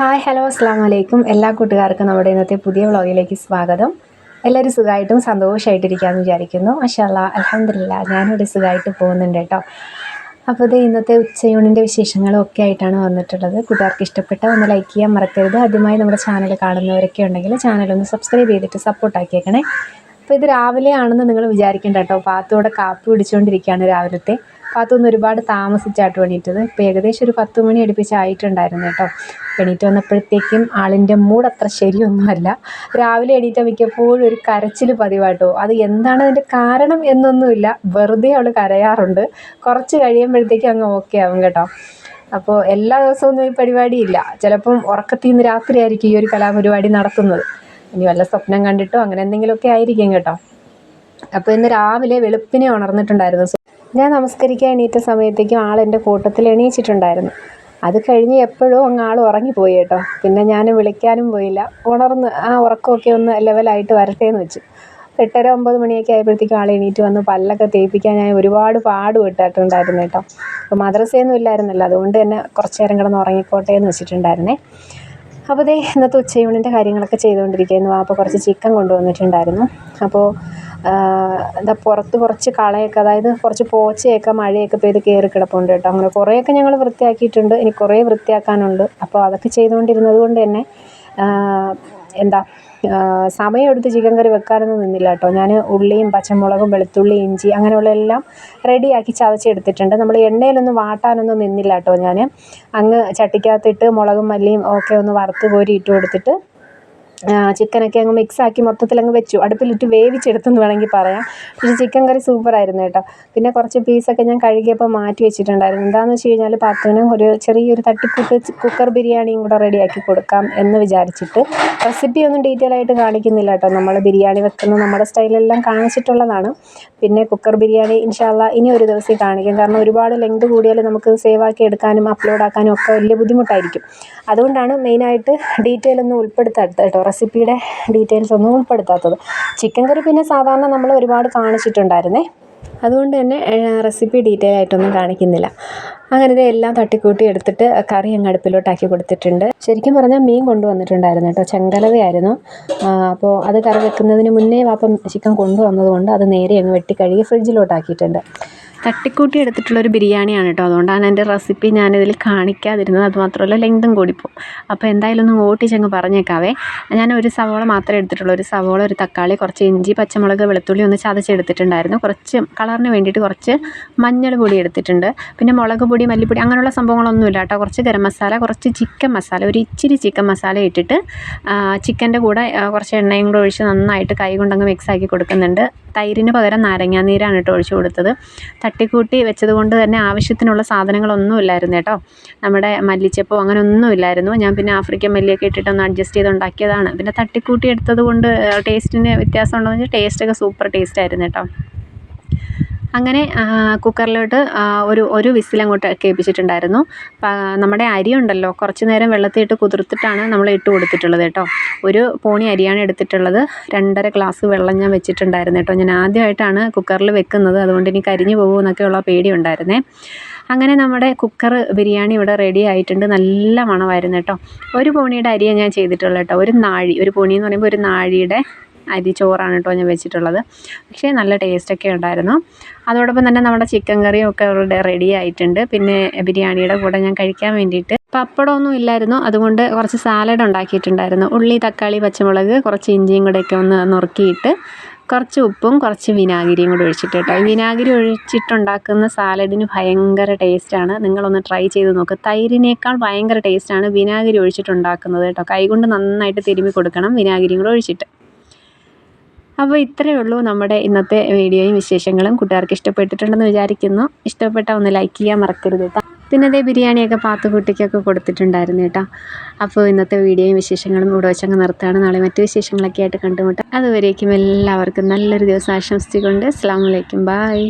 Hi hello അസ്സാം വലൈക്കും എല്ലാ കൂട്ടുകാർക്കും നമ്മുടെ ഇന്നത്തെ പുതിയ വ്ളോഗിലേക്ക് സ്വാഗതം. എല്ലാവരും സുഖമായിട്ടും സന്തോഷമായിട്ടിരിക്കാമെന്ന് വിചാരിക്കുന്നു. മഷാല്ല അലഹമില്ല ഞാനിവിടെ സുഖമായിട്ട് പോകുന്നുണ്ട് കേട്ടോ. അപ്പോൾ ഇത് ഇന്നത്തെ ഉച്ചയൂണിന്റെ വിശേഷങ്ങളും ഒക്കെ ആയിട്ടാണ് വന്നിട്ടുള്ളത്. കൂട്ടുകാർക്ക് ഇഷ്ടപ്പെട്ട ഒന്ന് ലൈക്ക് ചെയ്യാൻ മറക്കരുത്. ആദ്യമായി നമ്മുടെ ചാനൽ കാണുന്നവരൊക്കെ ഉണ്ടെങ്കിൽ ചാനലൊന്ന് സബ്സ്ക്രൈബ് ചെയ്തിട്ട് സപ്പോർട്ടാക്കിയേക്കണേ അപ്പോൾ ഇത് രാവിലെ ആണെന്ന് നിങ്ങൾ വിചാരിക്കേണ്ട കേട്ടോ. പാത്തോടെ കാപ്പി പിടിച്ചുകൊണ്ടിരിക്കുകയാണ് രാവിലത്തെ. പാത്തൊന്ന് ഒരുപാട് താമസിച്ചാട്ടോ എണീറ്റത് ഇപ്പോൾ ഏകദേശം ഒരു പത്ത് മണി അടുപ്പിച്ചായിട്ടുണ്ടായിരുന്നു കേട്ടോ. എണീറ്റ് വന്നപ്പോഴത്തേക്കും ആളിന്റെ മൂഡ് അത്ര ശരിയൊന്നുമല്ല. രാവിലെ എണീറ്റ മിക്കപ്പോഴും ഒരു കരച്ചിൽ പതിവാട്ടോ. അത് എന്താണ് അതിന്റെ കാരണം എന്നൊന്നുമില്ല. വെറുതെ അവൾ കരയാറുണ്ട്. കുറച്ച് കഴിയുമ്പോഴത്തേക്കും അങ്ങ് ഓക്കെ ആവും കേട്ടോ. അപ്പോൾ എല്ലാ ദിവസവും ഈ പരിപാടിയില്ല. ചിലപ്പം ഉറക്കത്തിൽ നിന്ന് രാത്രിയായിരിക്കും ഈ ഒരു കലാപരിപാടി നടത്തുന്നത്. ഇനി വല്ല സ്വപ്നം കണ്ടിട്ടോ അങ്ങനെ എന്തെങ്കിലുമൊക്കെ ആയിരിക്കും കേട്ടോ. അപ്പോൾ ഇന്ന് രാവിലെ വെളുപ്പിനെ ഉണർന്നിട്ടുണ്ടായിരുന്നു. ഞാൻ നമസ്കരിക്കാൻ എണീറ്റ സമയത്തേക്കും ആൾ എന്റെ കൂട്ടത്തിൽ എണീച്ചിട്ടുണ്ടായിരുന്നു. അത് കഴിഞ്ഞ് എപ്പോഴും അങ്ങ് ആൾ ഉറങ്ങിപ്പോയി കേട്ടോ. പിന്നെ ഞാൻ വിളിക്കാനും പോയില്ല. ഉണർന്ന് ആ ഉറക്കമൊക്കെ ഒന്ന് ലെവലായിട്ട് വരട്ടെ എന്ന് വെച്ചു. എട്ടര ഒമ്പത് മണിയൊക്കെ ആയപ്പോഴത്തേക്കും ആൾ എണീറ്റ് വന്ന് പല്ലൊക്കെ തേപ്പിക്കാൻ ഞാൻ ഒരുപാട് പാട് വിട്ടിട്ടുണ്ടായിരുന്നു കേട്ടോ. അപ്പോൾ മദ്രസയൊന്നും ഇല്ലായിരുന്നല്ലോ. അതുകൊണ്ട് തന്നെ കുറച്ച് നേരം കിടന്ന് ഉറങ്ങിക്കോട്ടെ എന്ന് വെച്ചിട്ടുണ്ടായിരുന്നേ. അപ്പോൾ അതേ ഇന്നത്തെ ഉച്ചയൂണിന്റെ കാര്യങ്ങളൊക്കെ ചെയ്തുകൊണ്ടിരിക്കുന്നു അപ്പോൾ കുറച്ച് ചിക്കൻ കൊണ്ടുവന്നിട്ടുണ്ടായിരുന്നു. അപ്പോൾ എന്താ പുറത്ത് കുറച്ച് കളയൊക്കെ അതായത് കുറച്ച് പോച്ചയൊക്കെ മഴയൊക്കെ പെയ്ത് കയറി കിടപ്പുണ്ട് കേട്ടോ. അങ്ങനെ കുറേയൊക്കെ ഞങ്ങൾ വൃത്തിയാക്കിയിട്ടുണ്ട്. ഇനി കുറേ വൃത്തിയാക്കാനുണ്ട്. അപ്പോൾ അതൊക്കെ ചെയ്തുകൊണ്ടിരുന്നത് കൊണ്ട് തന്നെ എന്താ സമയമെടുത്ത് ചിക്കൻ കറി വെക്കാനൊന്നും നിന്നില്ല കേട്ടോ. ഞാൻ ഉള്ളിയും പച്ചമുളകും വെളുത്തുള്ളി ഇഞ്ചി അങ്ങനെയുള്ള എല്ലാം റെഡിയാക്കി ചതച്ചെടുത്തിട്ടുണ്ട്. നമ്മൾ എണ്ണയിലൊന്നും വാട്ടാനൊന്നും നിന്നില്ല കേട്ടോ ഞാൻ അങ്ങ് ചട്ടിക്കകത്തിട്ട് മുളകും മല്ലിയും ഒക്കെ ഒന്ന് വറുത്ത് കോരി ഇട്ട് കൊടുത്തിട്ട് ചിക്കനൊക്കെ അങ്ങ് മിക്സാക്കി മൊത്തത്തിൽ അങ്ങ് വെച്ചു അടുപ്പിലിട്ട് വേവിച്ചെടുത്തെന്ന് വേണമെങ്കിൽ പറയാം. പക്ഷേ ചിക്കൻ കറി സൂപ്പറായിരുന്നു കേട്ടോ. പിന്നെ കുറച്ച് പീസൊക്കെ ഞാൻ കഴുകിയപ്പോൾ മാറ്റി വെച്ചിട്ടുണ്ടായിരുന്നു. എന്താണെന്ന് വെച്ച് കഴിഞ്ഞാൽ പാത്തുവിന് ഒരു ചെറിയൊരു തട്ടിക്കൂട്ട് കുക്കർ ബിരിയാണിയും കൂടെ റെഡിയാക്കി കൊടുക്കാം എന്ന് വിചാരിച്ചിട്ട്. റെസിപ്പി ഒന്നും ഡീറ്റെയിൽ ആയിട്ട് കാണിക്കുന്നില്ല കേട്ടോ. നമ്മൾ ബിരിയാണി വെക്കുന്ന നമ്മുടെ സ്റ്റൈലെല്ലാം കാണിച്ചിട്ടുള്ളതാണ്. പിന്നെ കുക്കർ ബിരിയാണി ഇൻഷാല്ല ഇനി ഒരു ദിവസം കാണിക്കും. കാരണം ഒരുപാട് ലെങ്ത് കൂടിയാൽ നമുക്ക് സേവ് ആക്കി എടുക്കാനും അപ്ലോഡ് ആക്കാനും ഒക്കെ വലിയ ബുദ്ധിമുട്ടായിരിക്കും. അതുകൊണ്ടാണ് മെയിനായിട്ട് ഡീറ്റെയിൽ ഒന്നും ഉൾപ്പെടുത്താത്തത് കേട്ടോ. റെസിപ്പിയുടെ ഡീറ്റെയിൽസ് ഒന്നും ഉൾപ്പെടുത്താത്തത്. ചിക്കൻ കറി പിന്നെ സാധാരണ നമ്മൾ ഒരുപാട് കാണിച്ചിട്ടുണ്ടായിരുന്നേ. അതുകൊണ്ട് തന്നെ റെസിപ്പി ഡീറ്റെയിൽ ആയിട്ടൊന്നും കാണിക്കുന്നില്ല. അങ്ങനെ ഇത് എല്ലാം തട്ടിക്കൂട്ടി എടുത്തിട്ട് കറി അങ്ങ് അടുപ്പിലോട്ടാക്കി കൊടുത്തിട്ടുണ്ട്. ശരിക്കും പറഞ്ഞാൽ മീൻ കൊണ്ടുവന്നിട്ടുണ്ടായിരുന്നു കേട്ടോ. ചെങ്കലവയായിരുന്നു. അപ്പോൾ അത് കറി വെക്കുന്നതിന് മുന്നേ വാപ്പം ചിക്കൻ കൊണ്ടുവന്നതുകൊണ്ട് അത് നേരെ അങ്ങ് വെട്ടി കഴുകി ഫ്രിഡ്ജിലോട്ടാക്കിയിട്ടുണ്ട്. തട്ടിക്കൂട്ടി എടുത്തിട്ടുള്ളൊരു ബിരിയാണിയാണ് കേട്ടോ. അതുകൊണ്ടാണ് എന്റെ റെസിപ്പി ഞാനിതിൽ കാണിക്കാതിരുന്നത്. അതുമാത്രമല്ല ലെങ്തും കൂടിപ്പോവും. അപ്പോൾ എന്തായാലും ഒന്ന് ഓട്ടിച്ചങ്ങ് പറഞ്ഞേക്കാവേ. ഞാൻ ഒരു സവോള മാത്രമേ എടുത്തിട്ടുള്ളൂ. ഒരു സവോള ഒരു തക്കാളി കുറച്ച് ഇഞ്ചി പച്ചമുളക് വെളുത്തുള്ളി ഒന്ന് ചതച്ചെടുത്തിട്ടുണ്ടായിരുന്നു. കുറച്ച് കളറിന് വേണ്ടിയിട്ട് കുറച്ച് മഞ്ഞൾ പൊടി എടുത്തിട്ടുണ്ട്. പിന്നെ മുളക് പൊടി മല്ലിപ്പൊടി അങ്ങനെയുള്ള സംഭവങ്ങളൊന്നുമില്ല കേട്ടോ. കുറച്ച് ഗരം മസാല കുറച്ച് ചിക്കൻ മസാല ഒരു ഇച്ചിരി ചിക്കൻ മസാല ഇട്ടിട്ട് ചിക്കന്റെ കൂടെ കുറച്ച് എണ്ണയും കൂടെ ഒഴിച്ച് നന്നായിട്ട് കൈ കൊണ്ടങ്ങ് മിക്സ് ആക്കി കൊടുക്കുന്നുണ്ട്. തൈരിന് പകരം നാരങ്ങാനീരാണ് കേട്ടോ ഒഴിച്ചു കൊടുത്തത്. തട്ടിക്കൂട്ടി വെച്ചത് കൊണ്ട് തന്നെ ആവശ്യത്തിനുള്ള സാധനങ്ങളൊന്നും ഇല്ലായിരുന്നു കേട്ടോ. നമ്മുടെ മല്ലിച്ചപ്പോ അങ്ങനെ ഒന്നും ഇല്ലായിരുന്നു. ഞാൻ പിന്നെ ആഫ്രിക്കൻ മല്ലിയൊക്കെ ഇട്ടിട്ട് ഒന്ന് അഡ്ജസ്റ്റ് ചെയ്ത് ഉണ്ടാക്കിയതാണ്. പിന്നെ തട്ടിക്കൂട്ടി എടുത്തത് കൊണ്ട് ടേസ്റ്റിന് വ്യത്യാസം ഉണ്ടോ എന്ന് വെച്ചാൽ ടേസ്റ്റൊക്കെ സൂപ്പർ ടേസ്റ്റ് ആയിരുന്നു കേട്ടോ. അങ്ങനെ കുക്കറിലോട്ട് ഒരു ഒരു വിസിലങ്ങോട്ട് കേൾപ്പിച്ചിട്ടുണ്ടായിരുന്നു. നമ്മുടെ അരി ഉണ്ടല്ലോ കുറച്ച് നേരം വെള്ളത്തിലിട്ട് കുതിർത്തിട്ടാണ് നമ്മൾ ഇട്ട് കൊടുത്തിട്ടുള്ളത് കേട്ടോ. ഒരു പോണി അരിയാണ് എടുത്തിട്ടുള്ളത്. രണ്ടര ഗ്ലാസ് വെള്ളം ഞാൻ വെച്ചിട്ടുണ്ടായിരുന്നു കേട്ടോ. ഞാൻ ആദ്യമായിട്ടാണ് കുക്കറിൽ വെക്കുന്നത്. അതുകൊണ്ട് ഇനി കരിഞ്ഞു പേടി ഉണ്ടായിരുന്നേ. അങ്ങനെ നമ്മുടെ കുക്കർ ബിരിയാണി ഇവിടെ റെഡി ആയിട്ടുണ്ട്. നല്ല മണമായിരുന്നു കേട്ടോ. ഒരു പോണിയുടെ അരിയാണ് ഞാൻ ചെയ്തിട്ടുള്ളത് കേട്ടോ. ഒരു നാഴി ഒരു പോണി എന്ന് പറയുമ്പോൾ ഒരു നാഴിയുടെ അരി ചോറാണ് കേട്ടോ ഞാൻ വെച്ചിട്ടുള്ളത്. പക്ഷേ നല്ല ടേസ്റ്റൊക്കെ ഉണ്ടായിരുന്നു. അതോടൊപ്പം തന്നെ നമ്മുടെ ചിക്കൻ കറിയും ഒക്കെ ഇവിടെ റെഡി ആയിട്ടുണ്ട്. പിന്നെ ബിരിയാണിയുടെ കൂടെ ഞാൻ കഴിക്കാൻ വേണ്ടിയിട്ട് പപ്പടമൊന്നും ഇല്ലായിരുന്നു. അതുകൊണ്ട് കുറച്ച് സാലഡ് ഉണ്ടാക്കിയിട്ടുണ്ടായിരുന്നു. ഉള്ളി തക്കാളി പച്ചമുളക് കുറച്ച് ഇഞ്ചിയും കൂടെയൊക്കെ ഒന്ന് നുറുക്കിയിട്ട് കുറച്ച് ഉപ്പും കുറച്ച് വിനാഗിരിയും കൂടി ഒഴിച്ചിട്ട് കേട്ടോ. ഈ വിനാഗിരി ഒഴിച്ചിട്ടുണ്ടാക്കുന്ന സാലഡിന് ഭയങ്കര ടേസ്റ്റാണ് നിങ്ങളൊന്ന് ട്രൈ ചെയ്ത് നോക്ക്. തൈരിനേക്കാൾ ഭയങ്കര ടേസ്റ്റാണ് വിനാഗിരി ഒഴിച്ചിട്ടുണ്ടാക്കുന്നത് കേട്ടോ. കൈകൊണ്ട് നന്നായിട്ട് തിരുമ്മി കൊടുക്കണം വിനാഗിരിയും കൂടെ ഒഴിച്ചിട്ട്. അപ്പോൾ ഇത്രയേ ഉള്ളൂ നമ്മുടെ ഇന്നത്തെ വീഡിയോയും വിശേഷങ്ങളും കൂട്ടുകാർക്ക് ഇഷ്ടപ്പെട്ടിട്ടുണ്ടെന്ന് വിചാരിക്കുന്നു. ഇഷ്ടപ്പെട്ട ഒന്ന് ലൈക്ക് ചെയ്യാൻ മറക്കരുത് കേട്ടോ പിന്നെ അതേ ബിരിയാണിയൊക്കെ പാത്തുകുട്ടിക്കൊക്കെ കൊടുത്തിട്ടുണ്ടായിരുന്നു കേട്ടോ അപ്പോൾ ഇന്നത്തെ വീഡിയോയും വിശേഷങ്ങളും ഇവിടെ വെച്ചങ്ങ് നിർത്തുകയാണ്. നാളെ മറ്റു വിശേഷങ്ങളൊക്കെ ആയിട്ട് കണ്ടുമുട്ടാം. അതുവരേക്കും എല്ലാവർക്കും നല്ലൊരു ദിവസം ആശംസിച്ചുകൊണ്ട്. അസ്സാം വലൈക്കും ബായ്